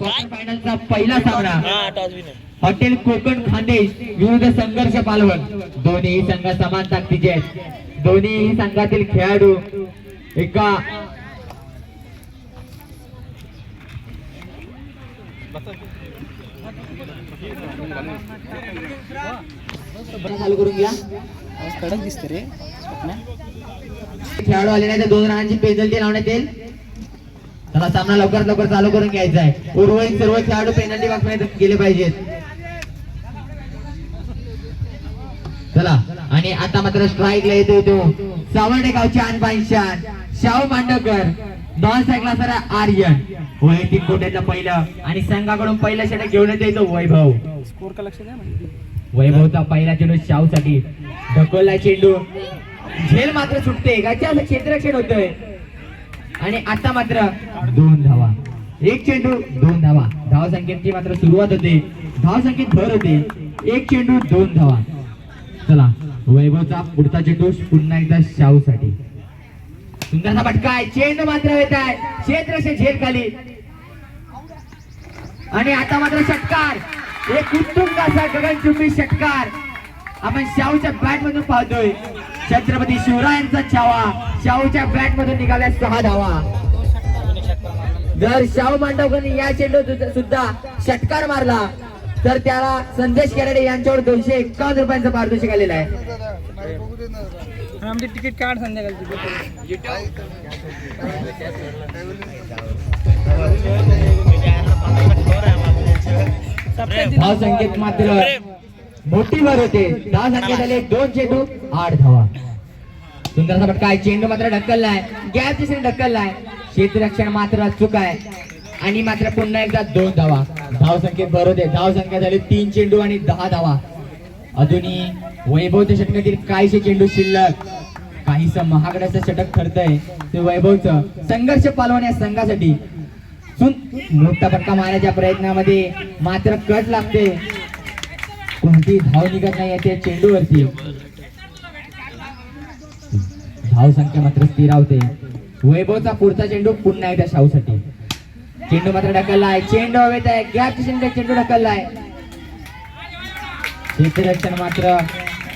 फायनलचा पहिला सामना. हॉटेल कोकण खानदेश विरुद्ध संघर्ष पालवण दोन्ही संघ समान ताकदीचे आहेत दोन्ही संघातील खेळाडू एका चालू करून घ्या आज कडक दिसते रे स्वप्ना. खेळाडू आले नाही तर दोन रनांची पेनल्टी लावण्यात येईल. चला सामना लवकरात लवकर चालू करून घ्यायचा आहे. उर्वरित सर्व खेळाडू पेनल्टी बॉक्समध्ये गेले पाहिजेत. चला आणि आता मात्र स्ट्राईकला येतो तो सावर्डे गावचे अनबाईन शान. शाहू मांडकर नॉन सायकला सर आर्यन. वैयक्तिक कोट्यातलं पहिलं आणि संघाकडून पहिलं षटक घेऊन येतो वैभव. स्कोर का लक्ष द्या वैभवचा पहिला चेंडू शाहू साठी ढकलला चेंडू. झेल मात्र सुटते. गाच्या असं क्षेत्ररक्षण होतंय. आणि आता मात्र दोन धावा. एक चेंडू दोन धावा. धाव संख्येची मात्र सुरुवात होते. धाव संख्येत भर होते. एक चेंडू दोन धावा. चला वैभवचा पुढचा चेंडू पुन्हा एकदा शाहू साठी सुंदरसा फटका आहे. चेंडू मात्र येत आहे. क्षेत्ररक्षण झेल खाली. आणि आता मात्र षटकार. एक उत्तुंग असा गगनचुंबी षटकार. आपण शाहूच्या बॅट मधून पाहतोय. छत्रपती शिवरायांचा छावा शाहूच्या बॅट मधून निघाल्या सहा धावा. जर शाहू मांडवकरनी या चेंडू सुद्धा षटकार मारला तर त्याला संदेश केराडे यांच्यावर दोनशे एकावन्न रुपयांचं पारितोषिक आलेलं आहे. आमची तिकीट काढ संध्याकाळची. संख्येत मात्र मोठी भर होते. दहा संख्येत आले दोन चेंडू आठ धावा. सुंदरसा फटका आहे चेंडू मात्र ढकललाय. गॅप दिसेल ढकललाय. क्षेत्ररक्षण मात्र चूक आहे. आणि मात्र पुन्हा एकदा दोन धावा. धाव संख्येत भर होते. धाव संख्या झाली तीन चेंडू आणि दहा धावा. अजूनही वैभवच्या षटकातील काहीशे चेंडू शिल्लक. काहीस महागड्याचं षटक ठरतंय. ते वैभवचं संघर्ष पालवण या संघासाठी मोठा फटका मारण्याच्या प्रयत्नामध्ये मात्र कट लागते. कोणती धाव निघत नाही त्या चेंडूवरती. धाव संख्या मात्र स्थिरावते वैभवचा पुढचा चेंडू पुन्हा एकदा शाहूसाठी. चेंडू मात्र ढकलला आहे चेंडू हवेत आहे गॅप चेंडू चेंडू ढकलला आहे क्षेत्ररक्षण मात्र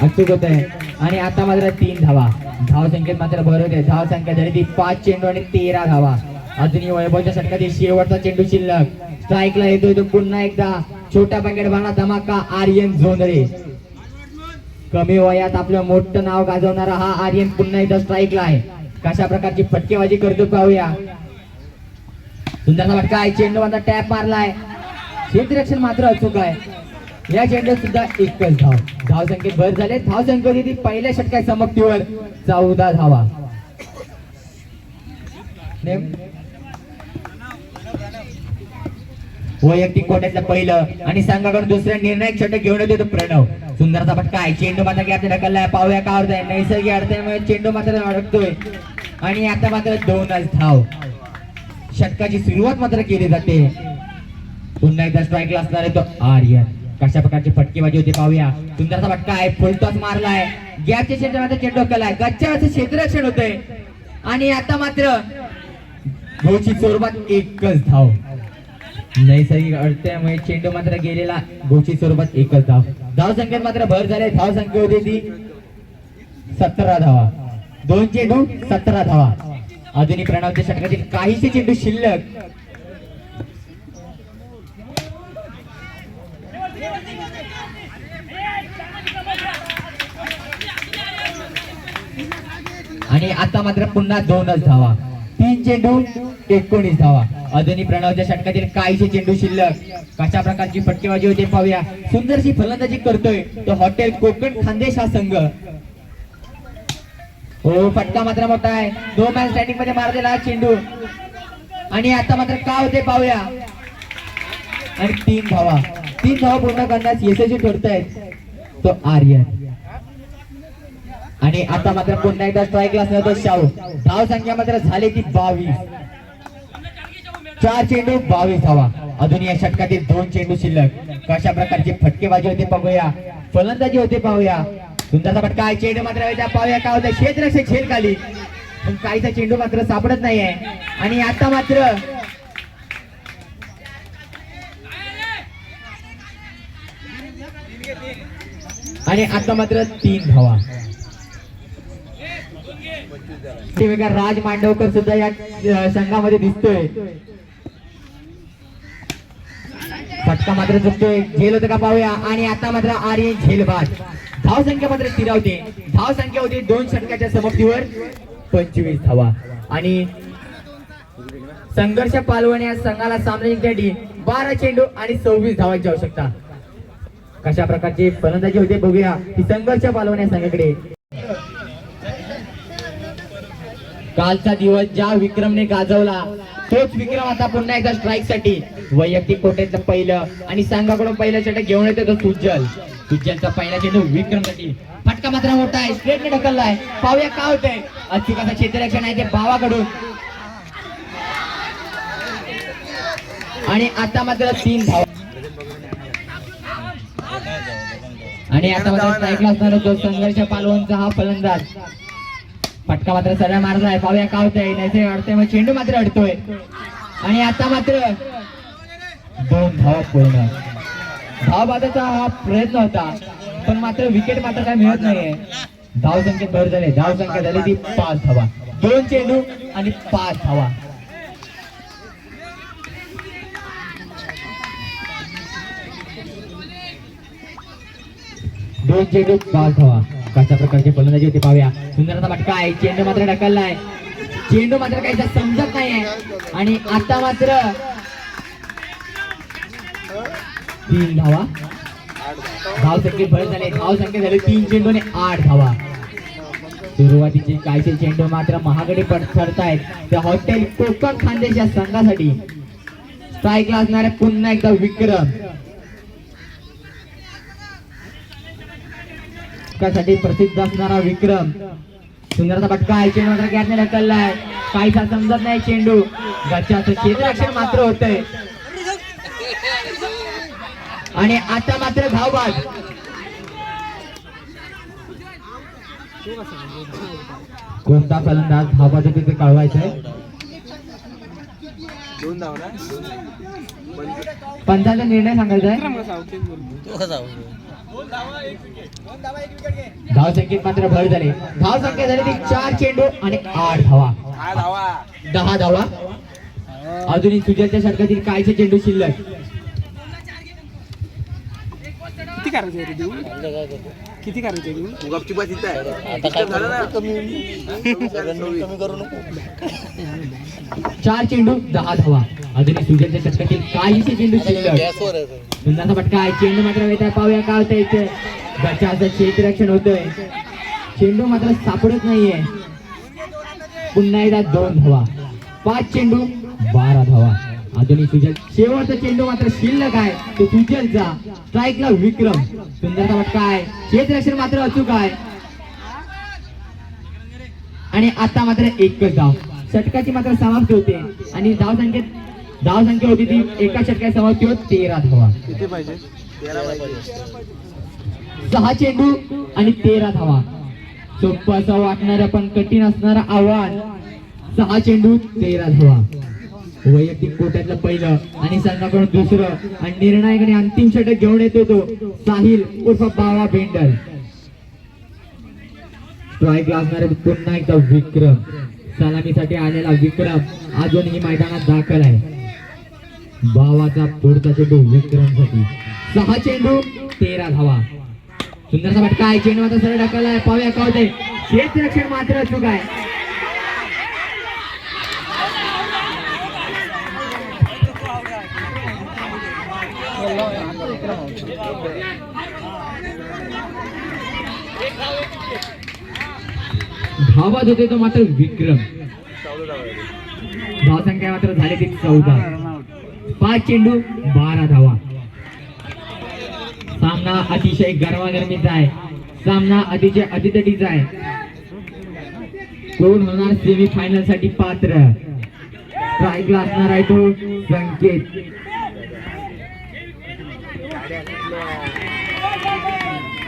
अचूक होत आहे. आणि आता मात्र तीन धावा. धाव संख्येत मात्र भर होते. धाव संख्या झाली ती पाच चेंडू आणि तेरा धावा. अजूनही वैभवच्या षटकातील शेवटचा चेंडू शिल्लक. स्ट्राईकला येतोय तो पुन्हा एकदा. छोटा पॅकेट बाणा धमाका आर्यन झोंदळे कमी वयात आपलं मोठं नाव गाजवणारा हा आर्यन पुन्हा एकदा स्ट्राईकला आहे. कशा प्रकारची फटकेबाजी करतो पाहूया. सुंदरचा फटका आहे. चेंडू आता टॅप मारलाय क्षेत्ररक्षण मात्र अचूक आहे. या चेंडू सुद्धा एकच धाव. धाव संख्येत भर झाले. धाव संख्या होती ती पहिल्या षटकात समक्तीवर चौदा धावा. वैयक्तिक कोट्यातलं पहिलं. आणि संघाकडून दुसरं निर्णायक षटक घेऊन येतो प्रणव. सुंदरचा फटका आहे. चेंडू मात्र गॅप ढकललाय. पाहूया का आहे नैसर्गिक अडथळ्यामुळे चेंडू मात्र अडकतोय. आणि आता मात्र दोनच धाव. षटकाची सुरुवात मात्र केली जाते. पुन्हा एकदा स्ट्राईकला असणार आहे तो आर्यन. कशा प्रकारची फटकेबाजी होती पाहूया. सुंदरचा फटका आहे. फुलटॉस मारलाय. गॅपच्या चेंडू कलाय चेंडू केलाय गच्च्यावरचं क्षेत्ररक्षण होतंय. आणि आता मात्र गोची स्वरूपात एकच धाव. नैसर्गिक अडथळ्यामुळे चेंडू मात्र गेलेला गोची स्वरूपात एकच धाव. धाव संख्येत मात्र भर झाले धाव संख्या होती ती सतरा धावा. दोन चेंडू सतरा धावा. अजूनही प्रणवच्या षटकातील काहीसे चेंडू शिल्लक. आणि आता मात्र पुन्हा दोनच धावा. तीन चेंडू एकोणीस धावा अजूनही प्रणवच्या षटकातील काहीशे चेंडू शिल्लक. कशा प्रकारची फटकेबाजी होते पाहूया. सुंदरशी फलंदाजी करतोय तो हॉटेल कोकण खानदेश हा संघ. हो फटका मात्र मोठा आहे. दो मॅच स्टँडिंगमध्ये मारलेला चेंडू. आणि आता मात्र काय होते पाहूया. आणि तीन धावा. तीन धावा पूर्ण करण्यास यशस्वी ठरत आहेत तो आर्यन. आणि आता मात्र पुन्हा एकदा स्ट्राईकला असणार शाहू. धाव संख्या मात्र झाली ती बावीस. चार चेंडू बावीस धावा. अजून या षटकातील दोन चेंडू शिल्लक. कशा प्रकारची फटकेबाजी होते पाहूया. फलंदाजी होते पाहूया. सुंदरचा फटका आहे. चेंडू मात्र पाहूया काय होतं. क्षेत्रक्षक झेल खाली पण काहीचा चेंडू मात्र सापडत नाहीये. आणि आता मात्र आणि आता मात्र तीन धावा. राज मांडवकर सुद्धा या संघामध्ये दिसतोय. फटका मात्र चुकतोय झेल होतं का पाहूया. आणि आता मात्र आर्यन झेल बाद. धाव संख्या मात्र स्थिरावते धाव संख्या होती दोन षटकाच्या समाप्तीवर. पंचवीस धावा. आणि संघर्ष पालवण्या संघाला सामना जिंकण्यासाठी बारा चेंडू आणि सव्वीस धावांची आवश्यकता. कशा प्रकारची फलंदाजी होते बघूया. ही संघर्ष पालवण्या संघाकडे. कालचा दिवस ज्या विक्रमने गाजवला तोच विक्रम आता पुन्हा एकदा स्ट्राईकसाठी वैयक्तिक कोटेतलं पहिलं आणि संघाकडून पहिलं षटक घेऊन येतो तो सुज्जल सुज्जलचा पहिला चेंडू विक्रमसाठी फटका मात्र मोठा आहे स्ट्रेटने ढकललाय. पाहूया काय होतंय. अचूक असं क्षेत्ररक्षण आहे ते भावाकडून आणि आता मात्र तीन धाव आणि आता मात्र स्ट्राईकला असणार संघर्ष पालवांचा हा फलंदाज. फटका मात्र सरळ मारलाय पाहूया काय होतंय. नैसे अडतोय मग चेंडू मात्र अडतोय. आणि आता मात्र दोन धावा पूर्ण. धाव हा प्रयत्न होता पण मात्र विकेट मात्र काय मिळत नाहीये. धाव संख्या भर झाले. धाव संख्या झाली ती पाच धावा. दोन चेंडू आणि पाच धावा. दोन चेंडू पाच धावा. कशा प्रकारची फलंदाजी होती पाहूया. सुंदरचा फटका आहे. चेंडू मात्र ढकललाय. चेंडू मात्र काही समजत नाहीये. आणि आता मात्र तीन धावा. धाव संख्ये भर झाले. धाव संख्या झाली तीन चेंडू आणि आठ धावा. सुरुवातीचे कायचे चेंडू मात्र महागडे पड ठरतायत त्या हॉटेल कोकण खानदेश या संघासाठी स्ट्राईकला असणारे पुन्हा एकदा विक्रम. साठी प्रसिद्ध असणारा विक्रम. सुंदरचा फटका आहे चेंडू मात्र गॅसने ढकललाय. काहीसा समजत नाही चेंडू. गच्च्याचं क्षेत्ररक्षण मात्र होतंय. आणि आता मात्र धावबाद कोणता फलंदाज धावबाद होते ते कळवायचं पंचाचा निर्णय सांगायचा आहे धाव संख्येत मात्र भर झाले. धाव संख्या झाली ती चार चेंडू आणि आठ धावा. धावा. दहा धावा. अजूनही सुजलच्या षटकातील कायचे चेंडू शिल्लक. किती करायचं रे देऊ किती करायचं देऊ इथं आहे. चार चेंडू दहा धावा. अजूनही सुजलच्या षटकातील काहीचे चेंडू शिल्लक. सुंदरचा फटका आहे. चेंडू मात्र येत आहे. पाहूया काय होतंय इथे. गच्च्याचं क्षेत्ररक्षण होतंय. चेंडू मात्र सापडत नाहीये. पुन्हा एकदा दोन धावा. पाच चेंडू बारा धावा. अजूनही सुजल. शेवटचा चेंडू मात्र शिल्लक आहे. तो सुजलचा. स्ट्राईकला विक्रम. सुंदरचा फटका आहे. क्षेत्ररक्षण मात्र अचूक आहे. आणि आता मात्र एकच धाव. षटकाची मात्र समाप्त होते. आणि धाव संख्येत धाव संख्या होती ती. एका षटकाची समाप्ती होत. तेरा धावा. किती पाहिजे? तेरा पाहिजे. सहा चेंडू आणि तेरा धावा. सोपं असं वाटणारं पण कठीण असणारं आव्हान. सहा चेंडू तेरा धावा. वैयक्तिक कोट्यातलं पहिलं आणि संघाकडून दुसरं. आणि निर्णायक आणि अंतिम षटक घेऊन येतो तो साहिल उर्फ बावा बेंडल. स्ट्राईक असणारे पुन्हा एकदा विक्रम. सलामीसाठी आलेला विक्रम अजूनही मैदानात दाखल आहे. भावाचा पुढचा चेंडू विक्रमसाठी. सहा चेंडू तेरा धावा. सुंदरसा फटका आहे चेंडू आता सरळ टाकायला पाहूया का होते रक्षण मात्र चूक आहे. धावात होते तो मात्र विक्रम. धावसंख्या मात्र झाली ती चौदा. पाच चेंडू बारा धावा. सामना अतिशय गरमागरमीचा आहे. सामना अतिशय अतितटीचा आहे. कोण होणार सेमी फायनलसाठी पात्र? स्ट्राईकला असणार आहे तो संकेत.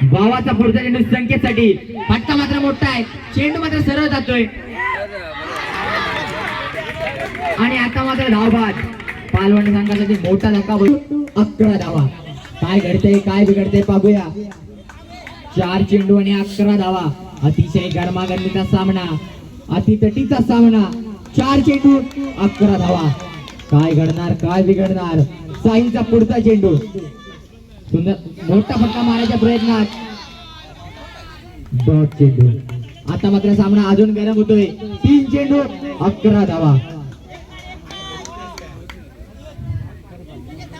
भावाचा पुढचा चेंडू संकेतसाठी. फटका मात्र मोठा आहे. चेंडू मात्र सरळ जातोय. आणि आता मात्र धावबाद. पालवण संघासाठी मोठा धक्का बसतो अकरा धावा. काय घडतंय काय बिघडतंय पाहूया. चार चेंडू आणि अकरा धावा. अतिशय गरमागरमीचा सामना अतितटीचा सामना. चार चेंडू अकरा धावा. काय घडणार काय बिघडणार? साईचा पुढचा चेंडू. सुंदर मोठा फटका मारायच्या प्रयत्नात. डॉट चेंडू. आता मात्र सामना अजून गरम होतोय. तीन चेंडू अकरा धावा.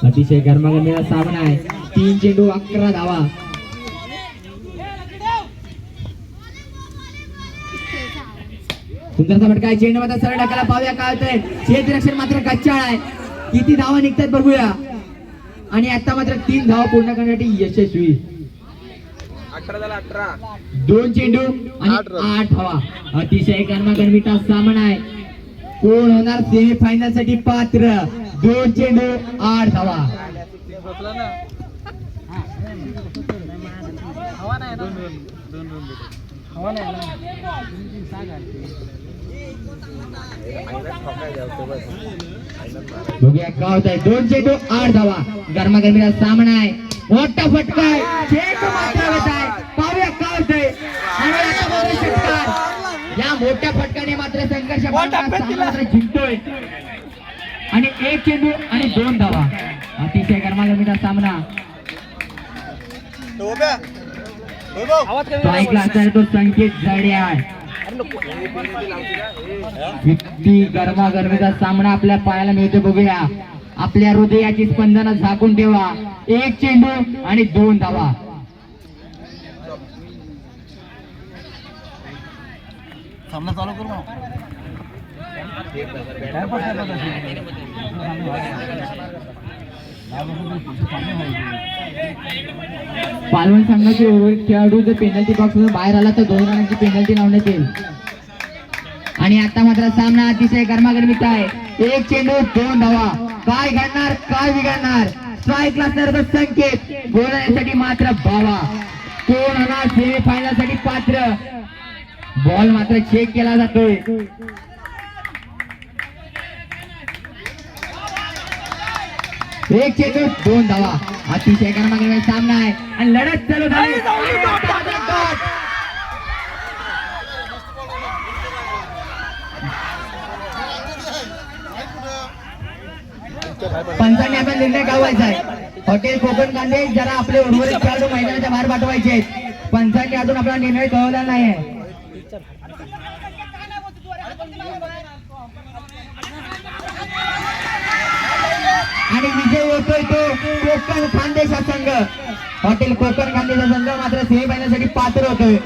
अतिशय गरमागरमीचा सामना आहे. तीन चेंडू अकरा धावा. सुंदरचा आहे चेंडू मात्र सरळ टाकायला पाहूया काय होतंय. क्षेत्ररक्षण मात्र कच्चाळ आहे. किती धावा निघतात बघूया. आणि आता मात्र तीन धावा पूर्ण करण्यासाठी यशस्वी. दोन चेंडू आणि आठ धावा. अतिशय गरमागरमीचा सामना आहे. कोण होणार सेमी फायनलसाठी पात्र? दोन चेंडू आठ धावा. बघूया होत आहे दोन चेंडू आठ धावा. गरमागरमीचा सामना आहे. मोठा फटका आहे. चेंडू मात्र होत आहे. पाहूया या मोठ्या फटकाने मात्र संघर्ष जिंकतोय. आणि एक चेंडू आणि दोन धावा. अतिशय गरमागरमीचा सामना. तो ऐकला असेल तो संकेत जड्या किती गरमागरमीचा सामना आपल्या पायाला मिळतो बघूया. आपल्या हृदयाची स्पंदन झाकून ठेवा. एक चेंडू आणि दोन धावा. सामना चालू करू पालवण संघाचे उर्वरित खेळाडू जर पेनल्टी बॉक्स मधून बाहेर आला तर दोन रनांची पेनल्टी लावण्यात येईल आणि आता मात्र सामना अतिशय गरमागरमीचा आहे. एक चेंडू दोन धावा. काय घडणार काय बिघडणार? स्ट्राईक असणार संकेत. बोलण्यासाठी मात्र बावा. कोण होणार सेमी फायनलसाठी पात्र? बॉल मात्र चेक केला जातोय. एक चेंडू दोन धावा. अतिशय गरमागरमीचा सामना आहे. आणि लढत चालू झाली. पंचांनी आपला निर्णय गावायचा आहे. हॉटेल कोकण कांदे जरा आपले उर्वरित खेळाडू मैदानाच्या बाहेर पाठवायचे आहेत. पंचांनी अजून आपला निर्णय कळवला नाही आणि विजय होतोय तो कोकण खानदेशा संघ. हॉटेल कोकण खानदेशा संघ मात्र सेमी साठी पात्र होतोय.